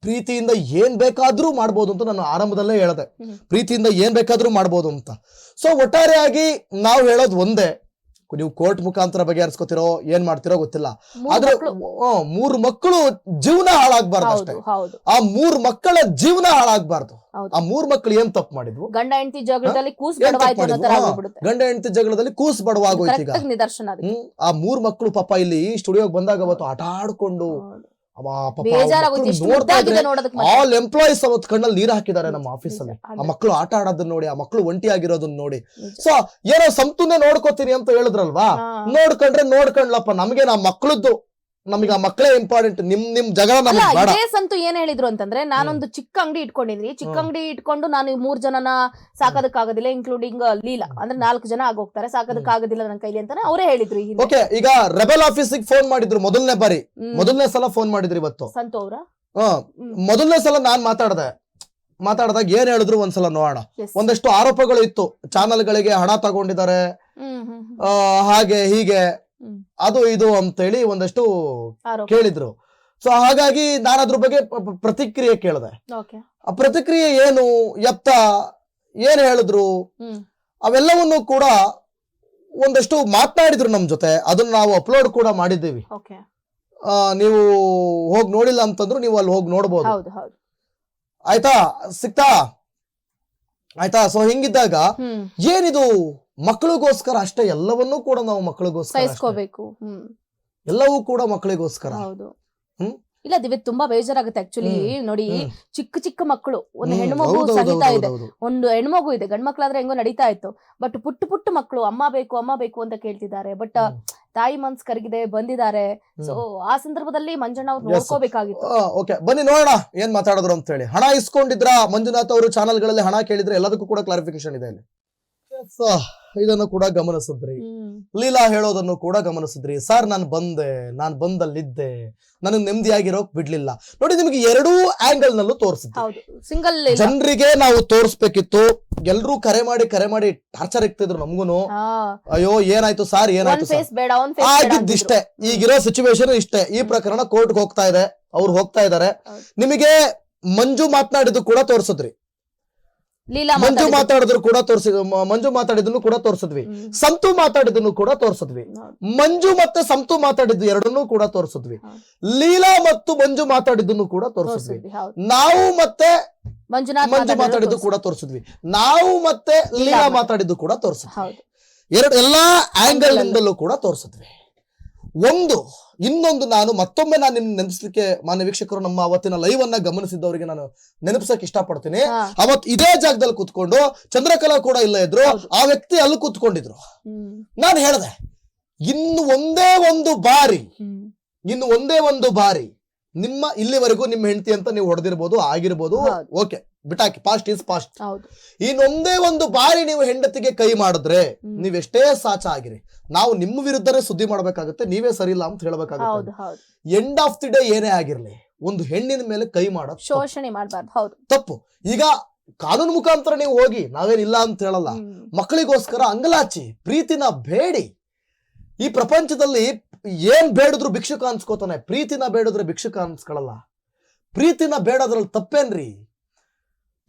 ಪ್ರೀತಿಯಿಂದ ಏನ್ ಬೇಕಾದ್ರೂ ಮಾಡ್ಬೋದು ಅಂತ ನಾನು ಆರಂಭದಲ್ಲೇ ಹೇಳ್ದೆ. ಹ್ಮ್. ಪ್ರೀತಿಯಿಂದ ಏನ್ ಬೇಕಾದ್ರೂ ಮಾಡ್ಬೋದು ಅಂತ. ಸೊ ಒಟ್ಟಾರೆಯಾಗಿ ನಾವು ಹೇಳೋದು ಒಂದೇ. ನೀವು ಕೋರ್ಟ್ ಮುಖಾಂತರ ಬಗೆಹರಿಸ್ಕೊತಿರೋ ಏನ್ ಮಾಡ್ತಿರೋ ಗೊತ್ತಿಲ್ಲ. ಆದ್ರೆ ಮೂರು ಮಕ್ಕಳು ಜೀವನ ಹಾಳಾಗ್ಬಾರ್ದು ಅಷ್ಟೇ. ಆ ಮೂರ್ ಮಕ್ಕಳ ಜೀವನ ಹಾಳಾಗ್ಬಾರ್ದು. ಆ ಮೂರ್ ಮಕ್ಕಳು ಏನ್ ತಪ್ಪು ಮಾಡಿದ್ವು? ಗಂಡ ಹೆಂಡತಿ ಜಗಳದಲ್ಲಿ ಕೂಸ್ ಗಂಡ ಹೆಂಡತಿ ಜಗಳದಲ್ಲಿ ಕೂಸ್ ಬಡವಾಗೋಯ್ತು ಈಗ. ನಿದರ್ಶನ ಆ ಮೂರ್ ಮಕ್ಕಳು ಪಾಪ ಇಲ್ಲಿ ಸ್ಟುಡಿಯೋಗ್ ಬಂದಾಗ ಅವತ್ತು ಆಟ ಆಡ್ಕೊಂಡು ಆಲ್ ಎಂಪ್ಲಾಯೀಸ್ ಅವತ್ ಕಣ್ಣಲ್ಲಿ ನೀರ್ ಹಾಕಿದ್ದಾರೆ ನಮ್ಮ ಆಫೀಸ್ ಅಲ್ಲಿ. ಆ ಮಕ್ಕಳು ಆಟ ಆಡೋದನ್ನ ನೋಡಿ ಆ ಮಕ್ಕಳು ಒಂಟಿ ಆಗಿರೋದನ್ನ ನೋಡಿ. ಸೊ ಏನೋ ಸಂತುನೆ ನೋಡ್ಕೋತೀನಿ ಅಂತ ಹೇಳಿದ್ರಲ್ವಾ. ನೋಡ್ಕೊಂಡ್ರೆ ನೋಡ್ಕೊಂಡ್ಲಪ್ಪ ನಮ್ಗೆ ನಾ ಮಕ್ಳದ್ದು ನಮಗೆ ಆ ಮಕ್ಕಳೇ ಇಂಪಾರ್ಟೆಂಟ್ ನಿಮ್ ನಿಮ್ ಜಗಳ ಅಲ್ಲ ನಮಗೆ ಬೇಡ. ಇದೇ ಸಂತು ಏನ್ ಹೇಳಿದ್ರು ಅಂತಂದ್ರೆ ನಾನೊಂದು ಚಿಕ್ಕ ಅಂಗಡಿ ಇಟ್ಕೊಂಡಿದ್ರಿ ಚಿಕ್ಕ ಅಂಗಡಿ ಇಟ್ಕೊಂಡು ನಾನು ಈ ಮೂರ್ ಜನನ ಸಾಕೋದಕ್ಕಾಗೋದಿಲ್ಲ ಇನ್ಕ್ಲೂಡಿಂಗ್ ಲೀಲಾ. ಅಂದ್ರೆ ನಾಲ್ಕು ಜನ ಆಗೋಗ್ತಾರೆ. ಸಾಕೋದಕ್ಕಾಗೋದಿಲ್ಲ ನನ್ನ ಕೈಲಿ ಅಂತಾನೆ ಅವರೇ ಹೇಳಿದ್ರು ಈ ಹಿಂದೆ. ಓಕೆ ಈಗ ರೆಬೆಲ್ ಆಫೀಸಿಗೆ ಫೋನ್ ಮಾಡಿದ್ರು ಮೊದಲನೇ ಬಾರಿ. ಹ್ಮ್. ಮೊದಲನೇ ಸಲ ಫೋನ್ ಮಾಡಿದ್ರು ಇವತ್ತು. ಸಂತು ಅವ್ರ? ಹ. ಮೊದಲನೇ ಸಲ ನಾನ್ ಮಾತಾಡ್ದೆ. ಮಾತಾಡ್ದಾಗ ಏನ್ ಹೇಳಿದ್ರು ಒಂದ್ಸಲ ನೋಡೋಣ. Yes. ಒಂದಷ್ಟು ಆರೋಪಗಳು ಇತ್ತು. ಚಾನಲ್ಗಳಿಗೆ ಹಣ ತಗೊಂಡಿದ್ದಾರೆ. ಹ್ಮ್ ಹ್ಮ್ ಹ್ಮ್. ಆ, ಹಾಗೆ ಹೀಗೆ. ಅದು ಇದು ಅಂತ ಹೇಳಿ ಒಂದಷ್ಟು ಕೇಳಿದ್ರು. ಸೊ ಹಾಗಾಗಿ ನಾನು ಅದ್ರ ಬಗ್ಗೆ ಪ್ರತಿಕ್ರಿಯೆ ಕೇಳಿದೆ. ಆ ಪ್ರತಿಕ್ರಿಯೆ ಏನು ಎತ್ತ ಏನ್ ಹೇಳಿದ್ರು? ಅವೆಲ್ಲವನ್ನು ಕೂಡ ಒಂದಷ್ಟು ಮಾತನಾಡಿದ್ರು ನಮ್ ಜೊತೆ. ಅದನ್ನ ನಾವು ಅಪ್ಲೋಡ್ ಕೂಡ ಮಾಡಿದ್ದೀವಿ. ನೀವು ಹೋಗಿ ನೋಡಿಲ್ಲ ಅಂತಂದ್ರು ನೀವು ಅಲ್ಲಿ ಹೋಗಿ ನೋಡ್ಬೋದು. ಆಯ್ತಾ? ಸಿಕ್ತಾ? ಆಯ್ತಾ? ಸೊ ಹಿಂಗಿದ್ದಾಗ ಏನಿದು? ಮಕ್ಕಳಿಗೋಸ್ಕರ ಅಷ್ಟೇ ಎಲ್ಲವನ್ನೂ ಕೂಡ ನಾವು ಮಕ್ಕಳಿಗೋಸ್ಕರ ಎಲ್ಲವೂ ಕೂಡ ಮಕ್ಕಳಿಗೋಸ್ಕರ. ಹೌದು. ಹ್ಮ್? ಇಲ್ಲ ದಿವ್ಯ ತುಂಬಾ ಬೇಜಾರಾಗುತ್ತೆ ಆಕ್ಚುಲಿ ನೋಡಿ ಚಿಕ್ಕ ಚಿಕ್ಕ ಮಕ್ಕಳು ಒಂದು ಹ್ಮ್, ಹೆಣ್ಣು ಮಗು ಹೌದು, ಹೌದು, ಸಹಿತಾ ಇದೆ. ಒಂದು ಹೆಣ್ಮಗು ಇದೆ. ಗಂಡ್ ಮಕ್ಳಾದ್ರೆ ಹೆಂಗೋ ನಡೀತಾ ಇತ್ತು. ಬಟ್ ಪುಟ್ಟ ಪುಟ್ಟ ಮಕ್ಕಳು ಅಮ್ಮ ಬೇಕು ಅಮ್ಮ ಬೇಕು ಅಂತ ಕೇಳ್ತಿದ್ದಾರೆ. ಬಟ್ ತಾಯಿ ಮನ್ಸ್ ಕರಗಿದೆ ಬಂದಿದ್ದಾರೆ. ಸೊ ಆ ಸಂದರ್ಭದಲ್ಲಿ ಮಂಜಣ್ಣ ಅವ್ರು. ನೋಡ್ಕೋಬೇಕಾಗಿತ್ತು. ಓಕೆ ಬನ್ನಿ ನೋಡೋಣ ಏನ್ ಮಾತಾಡಿದ್ರು ಅಂತ ಹೇಳಿ ಹಣ ಇಸ್ಕೊಂಡಿದ್ರ? ಮಂಜುನಾಥ್ ಅವರು ಚಾನಲ್ಗಳಲ್ಲಿ ಹಣ ಕೇಳಿದ್ರೆ ಎಲ್ಲದಕ್ಕೂ ಕೂಡ ಕ್ಲಾರಿಫಿಕೇಶನ್ ಇದೆ ಇದನ್ನು ಕೂಡ ಗಮನಿಸಿದ್ರಿ. ಲೀಲಾ ಹೇಳೋದನ್ನು ಕೂಡ ಗಮನಿಸಿದ್ರಿ. ಸರ್ ನಾನು ಬಂದೆ. ನಾನು ಬಂದಲ್ಲಿದ್ದೆ. ನನಗೆ ನೆಮ್ಮದಿಯಾಗಿರೋಕ್ ಬಿಡ್ಲಿಲ್ಲ. ನೋಡಿ ನಿಮಗೆ ಎರಡೂ ಆಂಗಲ್ ನಲ್ಲೂ ತೋರಿಸಿದ್ರು ಸಿಂಗಲ್ ಜನರಿಗೆ ನಾವು ತೋರಿಸ್ಬೇಕಿತ್ತು. ಎಲ್ರೂ ಕರೆ ಮಾಡಿ ಕರೆ ಮಾಡಿ ಟಾರ್ಚರ್ ಇಕ್ತಿದ್ರು ನಮ್ಗುನು. ಅಯ್ಯೋ ಏನಾಯ್ತು ಸರ್ ಏನಾಯ್ತು ಆಗಿದ್ದಿಷ್ಟೇ. ಈಗಿರೋ ಸಿಚುವೇಶನ್ ಇಷ್ಟೇ. ಈ ಪ್ರಕರಣ ಕೋರ್ಟ್ಗೆ ಹೋಗ್ತಾ ಇದೆ. ಅವ್ರು ಹೋಗ್ತಾ ಇದಾರೆ. ನಿಮಗೆ ಮಂಜು ಮಾತನಾಡಿದ್ದು ಕೂಡ ತೋರಿಸಿದ್ರಿ. ಮಂಜು. ಮಾತಾಡಿದ್ರು. ಕೂಡ ತೋರಿಸ ಮಂಜು ಮಾತಾಡಿದನ್ನು ಕೂಡ ತೋರಿಸಿದ್ವಿ. ಸಂತು ಮಾತಾಡಿದನ್ನು ಕೂಡ ತೋರಿಸಿದ್ವಿ. ಮಂಜು ಮತ್ತೆ ಸಂತು ಮಾತಾಡಿದ್ದು ಎರಡನ್ನೂ ಕೂಡ ತೋರಿಸಿದ್ವಿ. ಲೀಲಾ ಮತ್ತು ಮಂಜು ಮಾತಾಡಿದ್ದನ್ನು ಕೂಡ ತೋರಿಸಿದ್ವಿ. ನಾವು ಮತ್ತೆ ಮಂಜು ಮಾತಾಡಿದ್ದು ಕೂಡ ತೋರಿಸಿದ್ವಿ. ನಾವು ಮತ್ತೆ ಲೀಲಾ ಮಾತಾಡಿದ್ದು. ಕೂಡ ತೋರಿಸಿದ್ವಿ. ಎರಡು ಎಲ್ಲಾ ಆಂಗಲ್ ನಿಂದಲೂ ಕೂಡ ತೋರಿಸಿದ್ವಿ. ಒಂದು ಇನ್ನೊಂದು ನಾನು ಮತ್ತೊಮ್ಮೆ ನಾನು ನಿನ್ನ ನೆನಪಿಸ್ಲಿಕ್ಕೆ ಮಾನ್ಯ ವೀಕ್ಷಕರು ನಮ್ಮ ಅವತ್ತಿನ ಲೈವ್ ಅನ್ನ ಗಮನಿಸಿದ್ದವರಿಗೆ ನಾನು ನೆನಪಿಸಕ್ ಇಷ್ಟಪಡ್ತೀನಿ. ಅವತ್ ಇದೇ ಜಾಗದಲ್ಲಿ ಕುತ್ಕೊಂಡು ಚಂದ್ರಕಲಾ ಕೂಡ ಇಲ್ಲ ಇದ್ರು. ಆ ವ್ಯಕ್ತಿ ಅಲ್ಲಿ ಕುತ್ಕೊಂಡಿದ್ರು. ನಾನು ಹೇಳ್ದೆ ಇನ್ನು ಒಂದೇ ಒಂದು ಬಾರಿ ಇನ್ನು ಒಂದೇ ಒಂದು ಬಾರಿ ನಿಮ್ಮ ಇಲ್ಲಿವರೆಗೂ ನಿಮ್ಮ ಹೆಂಡತಿ ಅಂತ ನೀವು ಹೊಡೆದಿರ್ಬೋದು ಆಗಿರ್ಬೋದು ಓಕೆ. ಬಿಟಾಕಿ ಪಾಸ್ಟ್ ಈಸ್ ಪಾಸ್ಟ್ ಇನ್ನೊಂದೇ ಒಂದು ಬಾರಿ ನೀವು ಹೆಂಡತಿಗೆ ಕೈ ಮಾಡಿದ್ರೆ. ನೀವೆಷ್ಟೇ ಸಾಚ ಆಗಿರಿ ನಾವು ನಿಮ್ಮ ವಿರುದ್ಧನೇ ಸುದ್ದಿ ಮಾಡ್ಬೇಕಾಗುತ್ತೆ ನೀವೇ ಸರಿ ಇಲ್ಲ ಅಂತ ಹೇಳ್ಬೇಕಾಗುತ್ತೆ. ಎಂಡ್ ಆಫ್ ದಿ ಡೇ ಏನೇ ಆಗಿರ್ಲಿ ಒಂದು ಹೆಣ್ಣಿನ ಮೇಲೆ ಕೈ ಮಾಡೋದು ತಪ್ಪು. ಶೋಷಣೆ ಮಾಡಬಾರ್ದು ಹೌದು. ತಪ್ಪು. ಈಗ ಕಾನೂನು ಮುಖಾಂತರ ನೀವು ಹೋಗಿ ನಾವೇನಿಲ್ಲ ಅಂತ ಹೇಳಲ್ಲ. ಮಕ್ಕಳಿಗೋಸ್ಕರ ಅಂಗಲಾಚಿ ಪ್ರೀತಿನ ಬೇಡಿ. ಈ ಪ್ರಪಂಚದಲ್ಲಿ ಏನ್ ಬೇಡಿದ್ರು ಭಿಕ್ಷುಕ ಅನ್ಸ್ಕೋತಾನೆ ಪ್ರೀತಿನ ಬೇಡಿದ್ರೆ ಭಿಕ್ಷುಕ ಅನ್ಸ್ಕೊಳ್ಳಲ್ಲ ಪ್ರೀತಿನ ಬೇಡೋದ್ರಲ್ಲಿ ತಪ್ಪೇನ್ರಿ?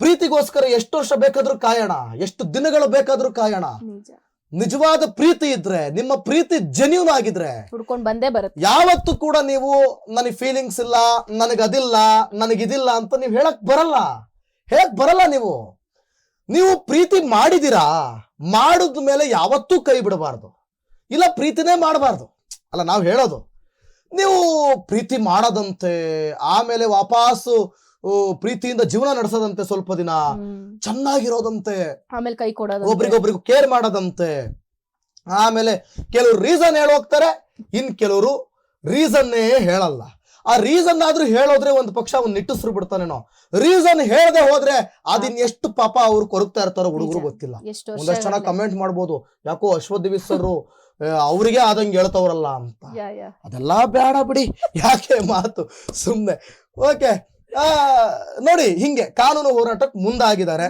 ಪ್ರೀತಿಗೋಸ್ಕರ ಎಷ್ಟು ವರ್ಷ ಬೇಕಾದ್ರೂ ಕಾಯೋಣ ಎಷ್ಟು ದಿನಗಳು ಬೇಕಾದ್ರೂ ಕಾಯೋಣ. ನಿಜ. ನಿಜವಾದ ಪ್ರೀತಿ ಇದ್ರೆ ನಿಮ್ಮ ಪ್ರೀತಿ ಜೆನ್ಯೂನ್ ಆಗಿದ್ರೆ ಹುಡ್ಕೊಂಡ್ ಬಂದೇ ಬರುತ್ತೆ. ಯಾವತ್ತು ಕೂಡ ನೀವು ನನಗೆ ಫೀಲಿಂಗ್ಸ್ ಇಲ್ಲ ನನಗೆ ಅದಿಲ್ಲ ನನಗಿದಿಲ್ಲ ಅಂತ ನೀವು ಹೇಳಕ್ ಬರಲ್ಲ. ಹೇಳಕ್ ಬರಲ್ಲ ನೀವು. ನೀವು ಪ್ರೀತಿ ಮಾಡಿದಿರಾ ಮಾಡಿದ ಮೇಲೆ ಯಾವತ್ತೂ ಕೈ ಬಿಡಬಾರ್ದು. ಇಲ್ಲ ಪ್ರೀತಿನೇ ಮಾಡಬಾರ್ದು. ಅಲ್ಲ ನಾವು ಹೇಳೋದು. ನೀವು ಪ್ರೀತಿ ಮಾಡದಂತೆ ಆಮೇಲೆ ವಾಪಸ್ಸು ಓ, ಪ್ರೀತಿಯಿಂದ ಜೀವನ ನಡೆಸದಂತೆ ಸ್ವಲ್ಪ ದಿನ. ಚೆನ್ನಾಗಿರೋದಂತೆ. ಆಮೇಲೆ ಕೈ ಕೊಡೋದು ಒಬ್ರಿಗೊಬ್ರಿಗೂ ಕೇರ್ ಮಾಡೋದಂತೆ. ಆಮೇಲೆ ಕೆಲವರು ರೀಸನ್ ಹೇಳೋಗ್ತಾರೆ ಇನ್ ಕೆಲವರು ರೀಸನ್ನೇ ಹೇಳಲ್ಲ. ಆ ರೀಸನ್ ಆದ್ರೂ ಹೇಳೋದ್ರೆ ಒಂದು ಪಕ್ಷ ಅವ್ನು ನಿಟ್ಟಿಸ್ರು ಬಿಡ್ತಾನೇನೋ. ರೀಸನ್ ಹೇಳದೆ ಹೋದ್ರೆ ಅದಿನ್ ಎಷ್ಟು ಪಾಪ ಅವ್ರು ಕೊರಗ್ತಾ ಇರ್ತಾರೋ ಹುಡುಗರು ಗೊತ್ತಿಲ್ಲ. ಒಂದಷ್ಟು ಜನ ಕಮೆಂಟ್ ಮಾಡ್ಬೋದು ಯಾಕೋ ಅಶ್ವಥ್ ಸರ್ ಅವ್ರಿಗೆ ಆದಂಗೆ ಹೇಳ್ತವ್ರಲ್ಲ ಅಂತ. ಅದೆಲ್ಲ ಬೇಡ ಬಿಡಿ. ಯಾಕೆ ಮಾತು? ಸುಮ್ನೆ. ಓಕೆ ನೋಡಿ ಹಿಂಗೆ ಕಾನೂನು ಹೋರಾಟಕ್ಕೆ ಮುಂದಾಗಿದ್ದಾರೆ.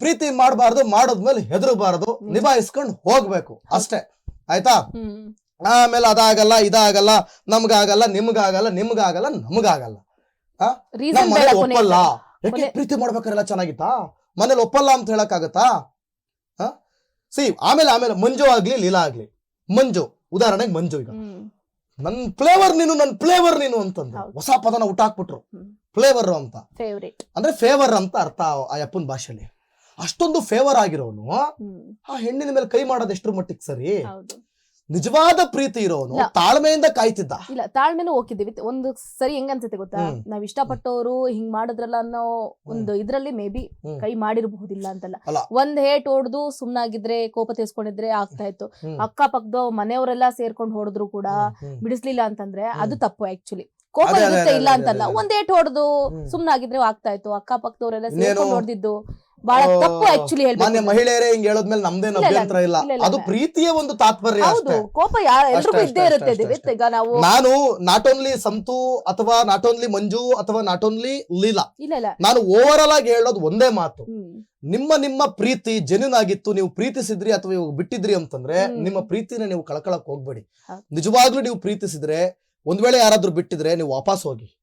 ಪ್ರೀತಿ ಮಾಡಬಾರ್ದು ಮಾಡೋದ್ಮೇಲೆ ಹೆದರಬಾರದು. ನಿಭಾಯಿಸ್ಕೊಂಡು ಹೋಗ್ಬೇಕು ಅಷ್ಟೇ. ಆಯ್ತಾ? ಆಮೇಲೆ ಅದಾಗಲ್ಲ ಇದಾಗಲ್ಲ ನಮ್ಗಾಗಲ್ಲ ನಿಮ್ಗಾಗಲ್ಲ ನಿಮ್ಗಾಗಲ್ಲ ನಮ್ಗಾಗಲ್ಲ. ಮನೇಲಿ ಒಪ್ಪಲ್ಲ. ಯಾಕೆ ಪ್ರೀತಿ ಮಾಡ್ಬೇಕಾರೆಲ್ಲ ಚೆನ್ನಾಗಿತ್ತಾ? ಮನೇಲಿ ಒಪ್ಪಲ್ಲ ಅಂತ ಹೇಳಕ್ಕಾಗತ್ತಾ? ಸಿ ಆಮೇಲೆ ಆಮೇಲೆ ಮಂಜು ಆಗ್ಲಿ ಲೀಲಾ ಆಗ್ಲಿ. ಮಂಜು ಉದಾಹರಣೆಗೆ ಮಂಜು ಈಗ. ನನ್ ಫ್ಲೇವರ್ ನೀನು ನನ್ ಫ್ಲೇವರ್ ನೀನು ಅಂತಂದು ಹೌದು. ಹೊಸ ಪದನ ಹುಟ್ಟಾಕ್ಬಿಟ್ರು ಹ್ಮ್. ಫ್ಲೇವರ್ ಅಂತ. ಅಂದ್ರೆ ಫೇವರ್ ಅಂತ ಅರ್ಥ ಆ ಅಪ್ಪನ ಭಾಷೆಯಲ್ಲಿ. ಅಷ್ಟೊಂದು ಫೇವರ್ ಆಗಿರೋನು ಆ ಹೆಣ್ಣಿನ ಮೇಲೆ ಕೈ ಮಾಡೋದು ಎಷ್ಟು ಮಟ್ಟಿಗೆ ಸರಿ? ನಿಜವಾದ ಪ್ರೀತಿ ಇರೋನು ತಾಳ್ಮೆಯಿಂದ ಕಾಯ್ತಿದ್ದ. ಇಲ್ಲ ತಾಳ್ಮೆನೂ ಹೋಗಿದ್ದೀವಿ ಒಂದು ಸರಿ ಹೆಂಗ್ ಅನ್ಸುತ್ತೆ ಗೊತ್ತಾ. ನಾವ್ ಇಷ್ಟಪಟ್ಟವರು ಹಿಂಗ್ ಮಾಡಿದ್ರಲ್ಲ ಅನ್ನೋ ಒಂದು ಇದ್ರಲ್ಲಿ ಮೇ ಬಿ ಹ್ಮ್. ಕೈ ಮಾಡಿರಬಹುದಿಲ್ಲ ಅಂತಲ್ಲ. ಒಂದ್ ಹೇಟ್ ಹೊಡೆದು ಸುಮ್ನಾಗಿದ್ರೆ ಕೋಪ ತೀರ್ಸ್ಕೊಂಡಿದ್ರೆ ಆಗ್ತಾ ಇತ್ತು. ಅಕ್ಕ ಪಕ್ಕದ ಮನೆಯವರೆಲ್ಲ ಸೇರ್ಕೊಂಡು ಹೊಡೆದ್ರು ಕೂಡ. ಬಿಡಿಸ್ಲಿಲ್ಲ ಅಂತಂದ್ರೆ ಅದು ತಪ್ಪು ಆಕ್ಚುಲಿ ಕೋಪ ಅದೇ, ಅದೇ, ಇರುತ್ತೆ ಅದೇ, ಇಲ್ಲ ಅದೇ, ಅಂತಲ್ಲ. ಅದೇ. ಒಂದ್ ಏಟ್ ಹೊಡೆದು ಹ್ಮ್. ಸುಮ್ನಾಗಿದ್ರೆ ಆಗ್ತಾ ಇತ್ತು ಅಕ್ಕಪಕ್ಕದವರೆಲ್ಲ ಪಕ್ಕದವರೆಲ್ಲ ಸೇರ್ಕೊಂಡು ಹೊಡೆದಿದ್ದು. ಬಹಳ ಆ, ತಪ್ಪು ಆಕ್ಚುಲಿ ಮಾನ್ಯ ಹೇಳ್ಬೇಕು ಮಹಿಳೆಯರೇ ಹಿಂಗ್ ಹೇಳೋದ್ಮೇಲೆ ಮೇಲೆ ಇಲ್ಲ, ಇಲ್ಲ, ಅಭ್ಯಂತರ ಇಲ್ಲ. ಇಲ್ಲ, ಇಲ್ಲ, ಅದು ಇಲ್ಲ. ಪ್ರೀತಿಯ ಒಂದು ತಾತ್ಪರ್ಯ ಹೌದು ಅಷ್ಟೇ. ಕೋಪ ಯಾರ ಅಷ್ಟೇ, ಎಲ್ರಿಗೂ ಇದ್ದೇ ಅಷ್ಟೇ, ಇರುತ್ತೆ ಅಷ್ಟೇ, ದಿವ್ಯತ್ ಈಗ ನಾವು ನಾನು ನಾಟ್ ಓನ್ಲಿ ಸಂತು ಅಥವಾ ನಾಟ್ ಓನ್ಲಿ ಮಂಜು ಅಥವಾ ನಾಟ್ ಓನ್ಲಿ ಲೀಲಾ. ಇಲ್ಲ ಇಲ್ಲ. ನಾನು ಓವರ್ ಆಲ್ ಆಗಿ ಹೇಳೋದು ಒಂದೇ ಮಾತು. ಹ್ಮ್. ನಿಮ್ಮ ನಿಮ್ಮ ಪ್ರೀತಿ ಜೆನ್ಯೂನ್ ಆಗಿತ್ತು ನೀವು ಪ್ರೀತಿಸಿದ್ರಿ ಅಥವಾ ಇವಾಗ ಬಿಟ್ಟಿದ್ರಿ ಅಂತಂದ್ರೆ ಹ್ಮ್. ನಿಮ್ಮ ಪ್ರೀತಿನ ನೀವು ಕಳ್ಕೊಳಕ್ ಹೋಗ್ಬೇಡಿ. ಹೌದು. ನಿಜವಾಗ್ಲೂ ನೀವು ಪ್ರೀತಿಸಿದ್ರೆ ಒಂದ್ ವೇಳೆ ಯಾರಾದ್ರೂ ಬಿಟ್ಟಿದ್ರೆ ನೀವು ವಾಪಸ್ ಹೋಗಿ.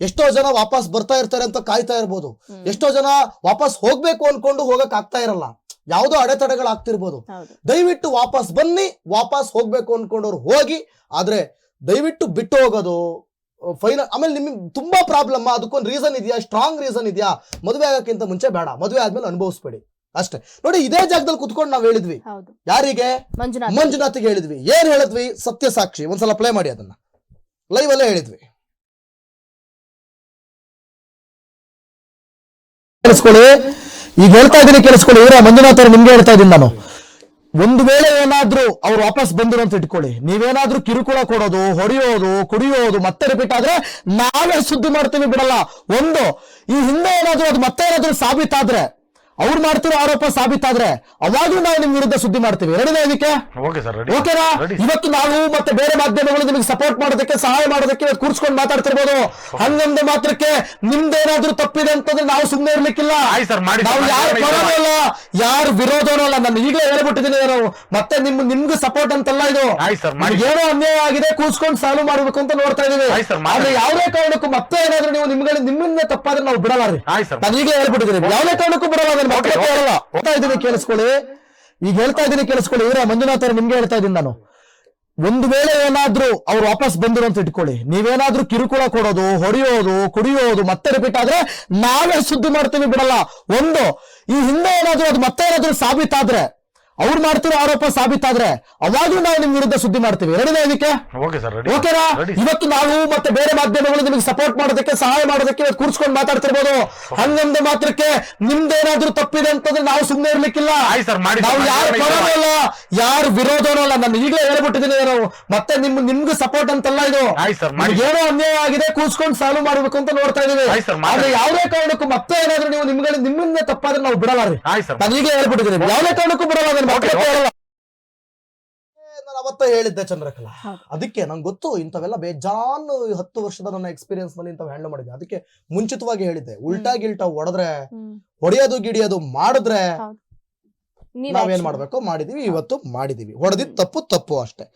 ಎಷ್ಟೋ ಜನ ವಾಪಸ್ ಬರ್ತಾ ಇರ್ತಾರೆ ಅಂತ ಕಾಯ್ತಾ ಇರ್ಬೋದು. ಎಷ್ಟೋ ಜನ ವಾಪಸ್ ಹೋಗ್ಬೇಕು ಅನ್ಕೊಂಡು ಹೋಗಕ್ ಆಗ್ತಾ ಇರಲ್ಲ. ಯಾವ್ದೋ ಅಡೆತಡೆಗಳು ಆಗ್ತಿರ್ಬೋದು. ಹೌದು. ದಯವಿಟ್ಟು ವಾಪಸ್ ಬನ್ನಿ ವಾಪಸ್ ಹೋಗ್ಬೇಕು ಅನ್ಕೊಂಡವ್ರು ಹೋಗಿ ಆದ್ರೆ ದಯವಿಟ್ಟು ಬಿಟ್ಟು ಹೋಗೋದು ಫೈನಲ್ ಆಮೇಲೆ ನಿಮ್ಗೆ ತುಂಬಾ ಪ್ರಾಬ್ಲಮ್ ಅದಕ್ಕೊಂದು ರೀಸನ್ ಇದೆಯಾ? ಸ್ಟ್ರಾಂಗ್ ರೀಸನ್ ಇದೆಯಾ? ಮದುವೆ ಆಗಕ್ಕಿಂತ ಮುಂಚೆ ಬೇಡ. ಮದುವೆ ಆದ್ಮೇಲೆ ಅನುಭವಿಸ್ಬೇಡಿ. ಅಷ್ಟೇ. ನೋಡಿ ಇದೇ ಜಾಗದಲ್ಲಿ ಕುತ್ಕೊಂಡು ನಾವ್ ಹೇಳಿದ್ವಿ. ಯಾರಿಗೆ? ಮಂಜುನಾಥ್. ಮಂಜುನಾಥಿಗೆ ಹೇಳಿದ್ವಿ. ಏನ್ ಹೇಳಿದ್ವಿ? ಸತ್ಯ ಸಾಕ್ಷಿ ಒಂದ್ಸಲ ಪ್ಲೇ ಮಾಡಿ ಅದನ್ನ. ಲೈವ್ ಅಲ್ಲೇ ಹೇಳಿದ್ವಿ. ಕೇಳಿಸ್ಕೊಳ್ಳಿ. ಈಗ ಹೇಳ್ತಾ ಇದ್ದೀನಿ, ಕೇಳಿಸ್ಕೊಳ್ಳಿ. ಇವರ ಮಂಜುನಾಥ್ ಅವ್ರು ನಿಮ್ಗೆ ಹೇಳ್ತಾ ಇದ್ದೀನಿ ನಾನು. ಒಂದು ವೇಳೆ ಏನಾದ್ರೂ ಅವ್ರು ವಾಪಸ್ ಬಂದ್ರು ಅಂತ ಇಟ್ಕೊಳ್ಳಿ. ನೀವೇನಾದ್ರೂ ಕಿರುಕುಳ ಕೊಡೋದು, ಹೊಡೆಯೋದು, ಕುಡಿಯೋದು, ಮತ್ತೆ ರಿಪೀಟ್ ಆದ್ರೆ ನಾವೇ ಸುದ್ದಿ ಮಾಡ್ತೀವಿ ಬಿಡಲ್ಲ. ಒಂದು, ಈ ಹಿಂದೆ ಏನಾದ್ರೂ ಅದು ಮತ್ತೆ ಏನಾದ್ರೂ ಸಾಬೀತಾದ್ರೆ ಅವ್ರು ಮಾಡ್ತಿರೋ ಆರೋಪ ಸಾಬೀತಾದ್ರೆ ಅವಾಗೂ ನಾವು ನಿಮ್ ವಿರುದ್ಧ ಸುದ್ದಿ ಮಾಡ್ತೀವಿ. ಎರಡನೇ ಇದಕ್ಕೆ? ಓಕೆನಾ ಇವತ್ತು ನಾವು ಮತ್ತೆ ಬೇರೆ ಮಾಧ್ಯಮಗಳು ನಿಮಗೆ ಸಪೋರ್ಟ್ ಮಾಡೋದಕ್ಕೆ ಸಹಾಯ ಮಾಡೋದಕ್ಕೆ ಇವತ್ತು ಕೂರ್ಸ್ಕೊಂಡು ಮಾತಾಡ್ತಿರ್ಬೋದು. ಹಂಗಂದ ಮಾತ್ರಕ್ಕೆ ನಿಮ್ದೇನಾದ್ರೂ ತಪ್ಪಿದೆ ಅಂತಂದ್ರೆ ನಾವು ಸುಮ್ಮನೆ ಇರ್ಲಿಕ್ಕಿಲ್ಲ. ಸರ್ ಮಾಡಿ ನಾವು ಯಾರು ಯಾರ ಯಾರು ಪರನೂ ಮಾಡಿ. ಅಲ್ಲ ಯಾರ ವಿರೋಧನೂ ಅಲ್ಲ ನಾನು ಈಗಲೇ ಹೇಳ್ಬಿಟ್ಟಿದ್ದೀನಿ ನಾವು ಮತ್ತೆ ನಿಮ್ ನಿಮ್ಗೆ ಸಪೋರ್ಟ್ ಅಂತಲ್ಲ ಇದು. ಏನೋ ಅನ್ಯಾಯ ಆಗಿದೆ ಕೂರ್ಸ್ಕೊಂಡು ಸಾಲ್ವ್ ಮಾಡ್ಬೇಕು ಅಂತ ನೋಡ್ತಾ ಇದೀವಿ. ಆದ್ರೆ ಯಾವುದೇ ಕಾರಣಕ್ಕೂ ಮತ್ತೆ ಏನಾದ್ರೂ ನೀವು ನಿಮ್ಗೆ ನಿಮ್ಮಿಂದ ತಪ್ಪಾದ್ರೆ ನಾವು ಬಿಡಲಾರಿ ನಾನು ಈಗಲೇ ಹೇಳ್ಬಿಟ್ಟಿದ್ದೀನಿ. ಯಾವುದೇ ಕಾರಣಕ್ಕೂ ಬಿಡಲ್ಲ ಹೇಳ್ತಾ ಇದ್ದೀನಿ ಕೇಳಿಸ್ಕೊಳ್ಳಿ. ಈಗ ಹೇಳ್ತಾ ಇದ್ದೀನಿ ಕೇಳಿಸ್ಕೊಳ್ಳಿ. ಇವರ ಮಂಜುನಾಥ್ ಅವ್ರು ನಿಮ್ಗೆ ಹೇಳ್ತಾ ಇದ್ದೀನಿ ನಾನು. ಒಂದು ವೇಳೆ ಏನಾದ್ರೂ ಅವ್ರು ವಾಪಸ್ ಬಂದಿರೋ ಅಂತ ಇಟ್ಕೊಳ್ಳಿ. ನೀವೇನಾದ್ರೂ ಕಿರುಕುಳ ಕೊಡೋದು ಹೊಡೆಯೋದು ಕುಡಿಯೋದು ಮತ್ತೆ ರಿಪೀಟ್ ಆದ್ರೆ ನಾವೇ ಸುದ್ದಿ ಮಾಡ್ತೀವಿ ಬಿಡಲ್ಲ. ಒಂದು ಈ ಹಿಂದೆ ಏನಾದ್ರೂ ಅದು ಮತ್ತೆ ಏನಾದ್ರೂ ಸಾಬೀತಾದ್ರೆ ಅವ್ರು ಮಾಡ್ತಿರೋ ಆರೋಪ ಸಾಬೀತಾದ್ರೆ ಅವಾಗ್ಲೂ ನಾವು ನಿಮ್ ವಿರುದ್ಧ ಸುದ್ದಿ ಮಾಡ್ತೀವಿ. ಎರಡನೇ ಇದಕ್ಕೆ? ಓಕೆನಾ ಇವತ್ತು ನಾವು ಮತ್ತೆ ಬೇರೆ ಮಾಧ್ಯಮಗಳು ನಿಮಗೆ ಸಪೋರ್ಟ್ ಮಾಡೋದಕ್ಕೆ ಸಹಾಯ ಮಾಡೋದಕ್ಕೆ ಇವತ್ತು ಕೂರ್ಸ್ಕೊಂಡು ಮಾತಾಡ್ತಿರ್ಬೋದು. ಹಂಗಂದ ಮಾತ್ರಕ್ಕೆ ನಿಮ್ದೇನಾದ್ರೂ ತಪ್ಪಿದೆ ಅಂತಂದ್ರೆ ನಾವು ಸುಮ್ಮನೆ ಇರ್ಲಿಕ್ಕಿಲ್ಲ. ನಾವು ಸರ್, ಯಾರ ಮಾಡಿ. ಅಲ್ಲ ಯಾರ ವಿರೋಧನೂ ಅಲ್ಲ. ನಾನು ಈಗಲೇ ಹೇಳ್ಬಿಟ್ಟಿದ್ದೀನಿ ನಾವು ಮತ್ತೆ ನಿಮ್ ನಿಮ್ಗೆ ಸಪೋರ್ಟ್ ಅಂತಲ್ಲ ಇದು. ಏನೋ ಅನ್ಯಾಯ ಆಗಿದೆ ಕೂರ್ಸ್ಕೊಂಡು ಸಾಲ್ವ್ ಮಾಡ್ಬೇಕು ಅಂತ ನೋಡ್ತಾ ಇದೀವಿ. ಆದ್ರೆ ಯಾವುದೇ ಕಾರಣಕ್ಕೂ ಮತ್ತೆ ಏನಾದ್ರೂ ನೀವು ನಿಮ್ಗೆ ನಿಮ್ಮಿಂದ ತಪ್ಪಾದ್ರೆ ನಾವು ಬಿಡಲ್ಲ ರೀ. ಸರ್ ನಾನು ಈಗಲೇ ಹೇಳ್ಬಿಟ್ಟಿದ್ದೀನಿ. ಯಾವುದೇ ಕಾರಣಕ್ಕೂ ಬಿಡಲ್ಲ ನಾನು ಮತ್ತೆ ಓಕೆ, ಓಕೆ. ನಾನು ಅವತ್ತೇ ಹೇಳಿದ್ದೆ ಚಂದ್ರಕಲಾ. ಅದಕ್ಕೆ ನಂಗೆ ಗೊತ್ತು ಇಂಥವೆಲ್ಲ ಬೇಜಾನ್ ಹತ್ತು ವರ್ಷದ ನನ್ನ ಎಕ್ಸ್ಪೀರಿಯನ್ಸ್ನಲ್ಲಿ ಇಂಥವ್ ಹ್ಯಾಂಡಲ್ ಮಾಡಿದ್ದೆ. ಅದಕ್ಕೆ ಮುಂಚಿತವಾಗಿ ಹೇಳಿದ್ದೆ ಉಲ್ಟಾ ಗಿಲ್ಟಾ ಹೊಡೆದ್ರೆ ಹೊಡೆಯೋದು ಗಿಡಿಯೋದು ಮಾಡಿದ್ರೆ ನೀವ್ ನಾವೇನ್. ಮಾಡ್ಬೇಕು? ಮಾಡಿದೀವಿ ಇವತ್ತು ಮಾಡಿದೀವಿ. ಹೊಡೆದಿದ್ ತಪ್ಪು ತಪ್ಪು ಅಷ್ಟೇ.